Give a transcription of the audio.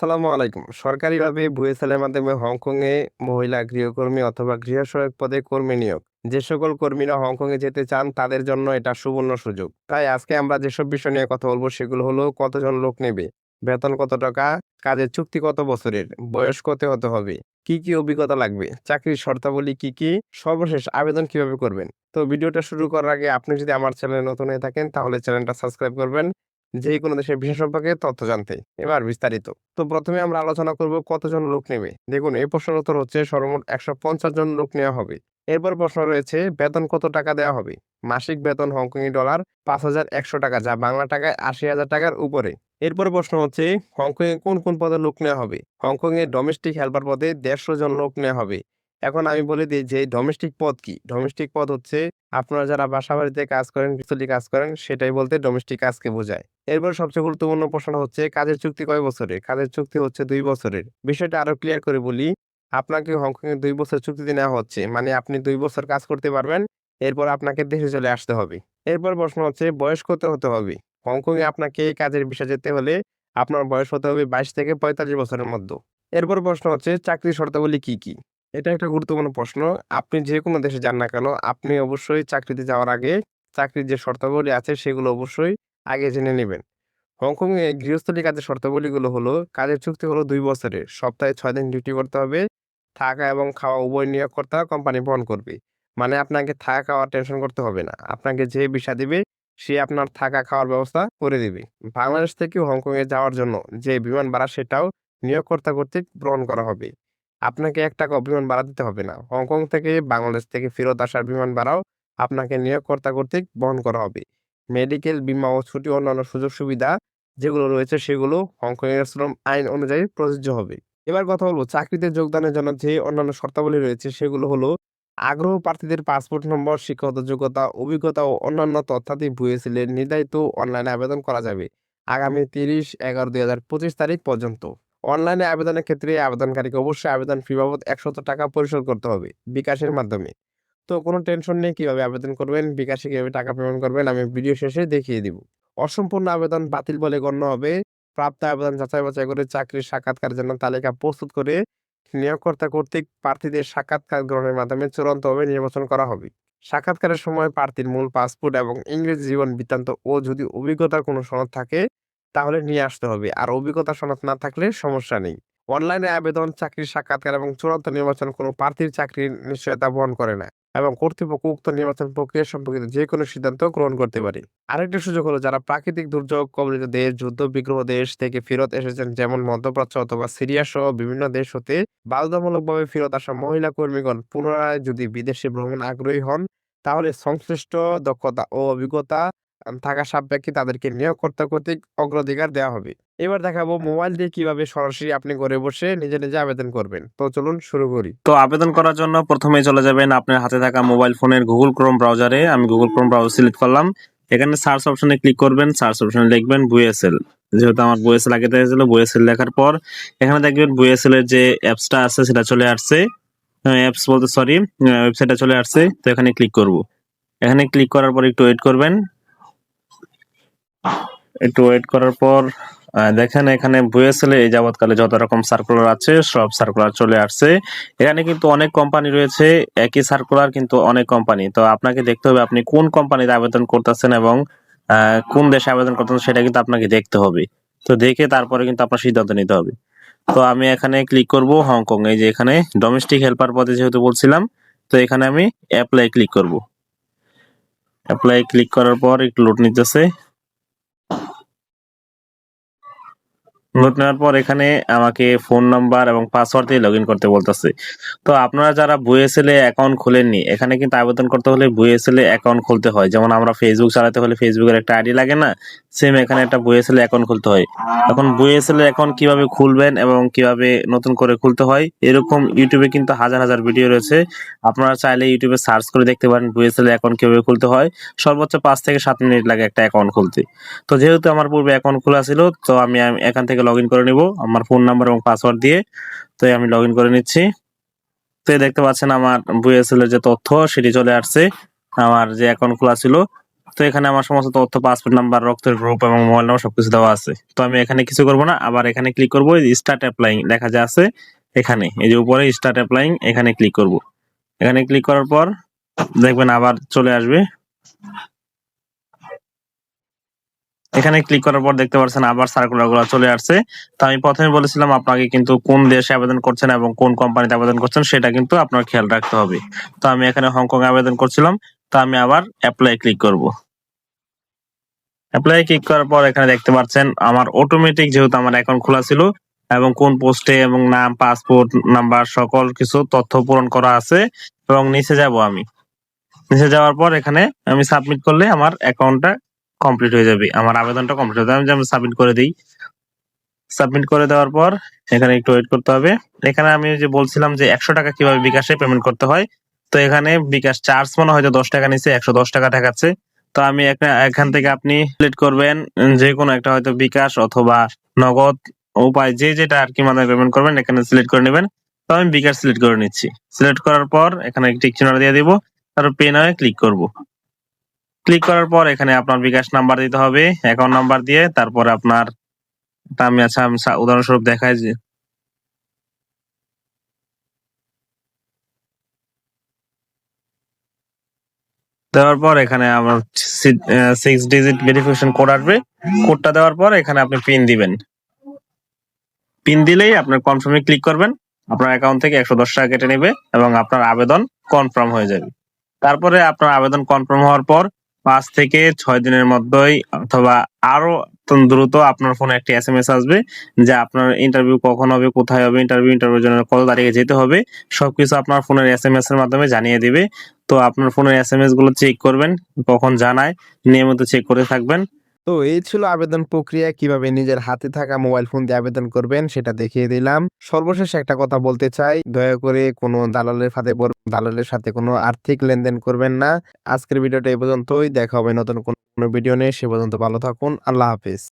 আসসালামু আলাইকুম। সরকারিভাবে বুয়েসেলের মাধ্যমে হংকংয়ে মহিলা গৃহকর্মী অথবা গৃহসহায়ক পদে কর্মী নিয়োগ। যে সকল কর্মীরা হংকংয়ে যেতে চান তাদের জন্য এটা সুবর্ণ সুযোগ। তাই আজকে আমরা যেসব বিষয় নিয়ে কথা বলব সেগুলো হলো কতজন লোক নেবে, বেতন কত টাকা, কাজের চুক্তি কত বছরের, বয়স কত হতে হবে, কি কি অভিজ্ঞতা লাগবে, চাকরির শর্তাবলী কি কি, সর্বশেষ আবেদন কীভাবে করবেন। তো ভিডিওটা শুরু করার আগে আপনি যদি আমার চ্যানেলে নতুন হয়ে থাকেন তাহলে চ্যানেলটা সাবস্ক্রাইব করবেন যে কোনো দেশের বিষয় সম্পর্কে তথ্য জানতে। এবার বিস্তারিত। তো প্রথমে আমরা আলোচনা করব কতজন লোক নেবে। দেখুন, এই প্রশ্নের উত্তর হচ্ছে সর্বমোট একশো পঞ্চাশ জন লোক নেওয়া হবে। এরপর প্রশ্ন রয়েছে, বেতন কত টাকা দেওয়া হবে? মাসিক বেতন হংকংই ডলার পাঁচ হাজার একশো টাকা, যা বাংলা টাকায় আশি হাজার টাকার উপরে। এরপর প্রশ্ন হচ্ছে, হংকংয়ে কোন কোন পদে লোক নেওয়া হবে? হংকংয়ে ডোমেস্টিক হেল্পার পদে দেড়শো জন লোক নেওয়া হবে। এখন আমি বলে দিই যে ডোমেস্টিক পদ কি? ডোমেস্টিক পদ হচ্ছে আপনারা যারা বাসা বাড়িতে কাজ করেন পিস্তলি কাজ করেন, সেটাই বলতে ডোমেস্টিক কাজকে বোঝায়। এরপর সবচেয়ে গুরুত্বপূর্ণ প্রশ্ন হচ্ছে, কাজের চুক্তি কয় বছরের? কাজের চুক্তি হচ্ছে দুই বছরের। বিষয়টা আরও ক্লিয়ার করে বলি, আপনাকে হংকং এর দুই বছর চুক্তিতে নেওয়া হচ্ছে মানে আপনি দুই বছর কাজ করতে পারবেন, এরপর আপনাকে দেশে চলে আসতে হবে। এরপর প্রশ্ন হচ্ছে, বয়স কত হতে হবে? হংকং এ আপনাকে কাজের বিষয় যেতে হলে আপনার বয়স হতে হবে বাইশ থেকে পঁয়তাল্লিশ বছরের মধ্যে। এরপর প্রশ্ন হচ্ছে, চাকরির শর্তাবলী কি কি? এটা একটা গুরুত্বপূর্ণ প্রশ্ন। আপনি যে কোনো দেশে যান না কেন, আপনি অবশ্যই চাকরিতে যাওয়ার আগে চাকরির যে শর্তাবলী আছে সেগুলো অবশ্যই আগে জেনে নেবেন। হংকং এ গৃহস্থলী কাজের শর্তাবলীগুলো হলো, কাজের চুক্তি হলো দুই বছরের সপ্তাহে ছয় দিন ডিউটি করতে হবে, থাকা এবং খাওয়া উভয় নিয়োগকর্তা কোম্পানি বহন করবে। মানে আপনাকে থাকা খাওয়ার টেনশন করতে হবে না। আপনাকে যে ভিসা দিবে, সে আপনার থাকা খাওয়ার ব্যবস্থা করে দিবে। বাংলাদেশ থেকে হংকং এ যাওয়ার জন্য যে বিমান ভাড়া সেটাও নিয়োগকর্তা কর্তৃক গ্রহণ করা হবে। আপনাকে এক টাকা বিমান ভাড়া দিতে হবে না। হংকং থেকে বাংলাদেশ থেকে ফেরত আসার বিমান ভাড়াও আপনাকে নিয়োগকর্তা কর্তৃক বহন করা হবে। মেডিকেল, বীমা ও ছুটি অন্যান্য সুযোগ সুবিধা যেগুলো রয়েছে সেগুলো হংকং এর শ্রম আইন অনুযায়ী প্রযোজ্য হবে। এবার কথা হলো চাকরিতে যোগদানের জন্য যে অন্যান্য শর্তাবলী রয়েছে সেগুলো হলো আগ্রহ প্রার্থীদের পাসপোর্ট নম্বর, শিক্ষাগত যোগ্যতা, অভিজ্ঞতা ও অন্যান্য তথ্যাদি বুয়েছিলেন। নির্ধারিত অনলাইনে আবেদন করা যাবে আগামী তিরিশ এগারো দুই হাজার পঁচিশ তারিখ পর্যন্ত। অনলাইনে আবেদনের ক্ষেত্রে আবেদনকারীকে অবশ্যই আবেদন ফি বাবদ একশত টাকা পরিশোধ করতে হবে বিকাশের মাধ্যমে। তো কোনো টেনশন নেই, কীভাবে আবেদন করবেন, বিকাশে কীভাবে টাকা পেমেন্ট করবেন, আমি ভিডিও শেষে দেখিয়ে দিব। অসম্পূর্ণ আবেদন বাতিল বলে গণ্য হবে। প্রাপ্ত আবেদন যাচাই বাছাই করে চাকরির সাক্ষাৎকারের জন্য তালিকা প্রস্তুত করে নিয়োগকর্তা কর্তৃক প্রার্থীদের সাক্ষাৎকার গ্রহণের মাধ্যমে চূড়ান্তভাবে নির্বাচন করা হবে। সাক্ষাৎকারের সময় প্রার্থীর মূল পাসপোর্ট এবং ইংরেজি জীবন বৃত্তান্ত ও যদি অভিজ্ঞতার কোনো সনদ থাকে তাহলে নিয়ে আসতে হবে। আর অভিজ্ঞতা সনদ না থাকলে সমস্যা নেই। অনলাইনে আবেদন, চাকরির সাক্ষাৎকার এবং চূড়ান্ত নির্বাচন কোনো প্রার্থীর চাকরির নিশ্চয়তা বহন করে না এবং কর্তৃপক্ষ উক্ত নির্বাচন প্রক্রিয়া সম্পর্কিত যে কোনো সিদ্ধান্ত গ্রহণ করতে পারে। আরেকটি সুযোগ হলো যারা প্রাকৃতিক দুর্যোগ, কবলিত দেশ, যুদ্ধ বিগ্রহ দেশ থেকে ফেরত এসেছেন, যেমন মধ্যপ্রাচ্য অথবা সিরিয়া সহ বিভিন্ন দেশ হতে বাধ্যতামূলকভাবে ফেরত আসা মহিলা কর্মীগণ পুনরায় যদি বিদেশে ভ্রমণ আগ্রহী হন, তাহলে সংশ্লিষ্ট দক্ষতা ও অভিজ্ঞতা থাকা সাপেক্ষে তাদেরকে নিয়োগকর্তা কর্তৃক অগ্রাধিকার দেওয়া হবে। এবার দেখাবো মোবাইল দিয়ে কীভাবে সরাসরি আপনি ঘরে বসে নিজে নিজে আবেদন করবেন। তো চলুন শুরু করি। তো আবেদন করার জন্য প্রথমে চলে যাবেন আপনার হাতে থাকা মোবাইল ফোনের গুগল ক্রোম ব্রাউজারে আমি গুগল ক্রোম ব্রাউজার সিলেক্ট করলাম। এখানে সার্চ অপশনে ক্লিক করবেন। সার্চ অপশনে লিখবেন বুয়েসেল যেহেতু আমার বুয়েসেল আগে দেখেছিল বুয়েসেল লেখার পর এখানে দেখবেন বুয়েসেল এর যে অ্যাপসটা আছে, সেটা চলে আসছে। অ্যাপস বলতে সরি ওয়েবসাইটটা চলে আসছে। তো এখানে ক্লিক করব। এখানে ক্লিক করার পর একটু ওয়েট করবেন। একটু ওয়েট করার পর দেখেন এখানে বুয়েসেলে এই যাবৎকালে যত রকম সার্কুলার আছে, সব সার্কুলার চলে আসছে। এখানে কিন্তু অনেক কোম্পানি রয়েছে, একই সার্কুলার কিন্তু অনেক কোম্পানি তো আপনাকে দেখতে হবে আপনি কোন কোম্পানিতে আবেদন করতেছেন এবং কোন দেশে আবেদন করতেছেন সেটা কিন্তু আপনাকে দেখতে হবে। তো দেখে তারপরে কিন্তু আপনার সিদ্ধান্ত নিতে হবে। তো আমি এখানে ক্লিক করব হংকং এই যে এখানে ডোমেস্টিক হেল্পার পদে যেহেতু বলছিলাম, তো এখানে আমি অ্যাপ্লাই ক্লিক করব। অ্যাপ্লাই ক্লিক করার পর একটু লোড নিতেছে। নোট নেওয়ার পর এখানে আমাকে ফোন নাম্বার এবং পাসওয়ার্ড দিয়ে লগ করতে বলতেছে। তো আপনারা যারা বুয়েসেল অ্যাকাউন্ট খোলেননি, এখানে কিন্তু আবেদন করতে হলে বুয়েসেল অ্যাকাউন্ট খুলতে হয়। যেমন আমরা ফেসবুক চালাতে হলে ফেসবুকের একটা আইডি লাগে না সেম এখানে একটা বুয়েসেল অ্যাকাউন্ট খুলতে হয়। এখন বুয়েসেল অ্যাকাউন্ট কীভাবে খুলবেন এবং কীভাবে নতুন করে খুলতে হয়, এরকম ইউটিউবে কিন্তু হাজার হাজার ভিডিও রয়েছে। আপনারা চাইলে ইউটিউবে সার্চ করে দেখতে পারেন বুয়েসেল অ্যাকাউন্ট কীভাবে খুলতে হয়। সর্বোচ্চ পাঁচ থেকে সাত মিনিট লাগে একটা অ্যাকাউন্ট খুলতে। তো যেহেতু আমার পূর্বে অ্যাকাউন্ট খোলা ছিল, তো আমি এখান থেকে লগ ইন করে নিব। আমার ফোন নাম্বার এবং পাসওয়ার্ড দিয়ে। তো আমি লগ করে নিচ্ছি। তো দেখতে পাচ্ছেন আমার বুয়েসেল এর যে তথ্য, সেটি চলে আসছে। আমার যে অ্যাকাউন্ট খোলা ছিল। তো এখানে আমার সমস্ত তথ্য পাসপোর্ট নাম্বার রক্তের গ্রুপ এবং মোবাইল নাম্বার সবকিছু দেওয়া আছে। তো আমি এখানে কিছু করব না, আবার এখানে ক্লিক করব। স্টার্ট অ্যাপ্লাইং দেখা যায় আছে এখানে। এই যে উপরে স্টার্ট অ্যাপ্লাইং এখানে ক্লিক করব। এখানে ক্লিক করার পর দেখবেন আবার চলে আসবে। এখানে ক্লিক করার পর দেখতে পাচ্ছেন আবার সার্কুলারগুলো চলে আসছে। তো আমি প্রথমে বলেছিলাম আপনাকে কিন্তু কোন দেশে আবেদন করছেন এবং কোন কোম্পানিতে আবেদন করছেন সেটা কিন্তু আপনার খেয়াল রাখতে হবে। তো আমি এখানে হংকং আবেদন করছিলাম। তো আমি আবার অ্যাপ্লাই ক্লিক করব। অ্যাপ্লাই ক্লিক করার পর এখানে দেখতে পাচ্ছেন আমার অটোমেটিক যেহেতু আমার অ্যাকাউন্ট খোলা ছিল এবং কোন পোস্টে এবং নাম পাসপোর্ট নাম্বার সকল কিছু তথ্য পূরণ করা আছে এবং নিচে যাব আমি। নিচে যাওয়ার পর এখানে আমি সাবমিট করলে আমার অ্যাকাউন্টটা কমপ্লিট হয়ে যাবে। আমার আবেদনটা কমপ্লিট হয়ে যাবে। আমি সাবমিট করে দিই। সাবমিট করে দেওয়ার পর এখানে একটু ওয়েট করতে হবে। এখানে আমি যে বলছিলাম যে একশো টাকা কীভাবে বিকাশে পেমেন্ট করতে হয়, তো এখানে বিকাশ চার্জ মনে হয়তো দশ টাকা নিচ্ছে, একশো দশ টাকা দেখাচ্ছে তো আমি একটা- এখান থেকে আপনি সিলেক্ট করবেন, যে কোনো একটা হয়তো বিকাশ অথবা নগদ উপায়, যে যেটা আর কি মাধ্যমে পেমেন্ট করবেন, এখানে সিলেক্ট করে নেবেন। তো আমি বিকাশ সিলেক্ট করে নিচ্ছি। সিলেক্ট করার পর এখানে টিক চিহ্ন দিয়ে দিব, তারপর পে নয় ক্লিক করব। ক্লিক করার পর এখানে আপনার বিকাশ নাম্বার দিতে হবে অ্যাকাউন্ট নাম্বার দিয়ে তারপর আপনার আমি আমি উদাহরণস্বরূপ দেখাই যে দেওয়ার পর এখানে আমার সিক্স ডিজিট ভেরিফিকেশন কোড আসবে। কোডটা দেওয়ার পর এখানে আপনি পিন দিবেন। পিন দিলেই আপনার কনফার্মে ক্লিক করবেন। আপনার অ্যাকাউন্ট থেকে একশো দশ টাকা কেটে নেবে এবং আপনার আবেদন কনফার্ম হয়ে যাবে। তারপরে আপনার আবেদন কনফার্ম হওয়ার পর পাঁচ থেকে ছয় দিনের মধ্যেই অথবা আরও দ্রুত আপনার ফোনে একটি এস এম এস আসবে যে আপনার ইন্টারভিউ কখন হবে, কোথায় হবে ইন্টারভিউ ইন্টারভিউ জন্য কত তারিখে যেতে হবে, সবকিছু আপনার ফোনের এস এম এস এর মাধ্যমে জানিয়ে দিবে। তো আপনার ফোনের এস এম এসগুলো চেক করবেন, কখন জানায়, নিয়মিত চেক করে থাকবেন। তো এই ছিল আবেদন প্রক্রিয়া, কীভাবে নিজের হাতে থাকা মোবাইল ফোন দিয়ে আবেদন করবেন সেটা দেখিয়ে দিলাম। সর্বশেষ একটা কথা বলতে চাই, দয়া করে কোনো দালালের ফাঁদে দালালের সাথে কোনো আর্থিক লেনদেন করবেন না। আজকের ভিডিওটা এই পর্যন্তই, দেখা হবে নতুন কোনো ভিডিও নিয়ে, সে পর্যন্ত ভালো থাকুন, আল্লাহ হাফিজ।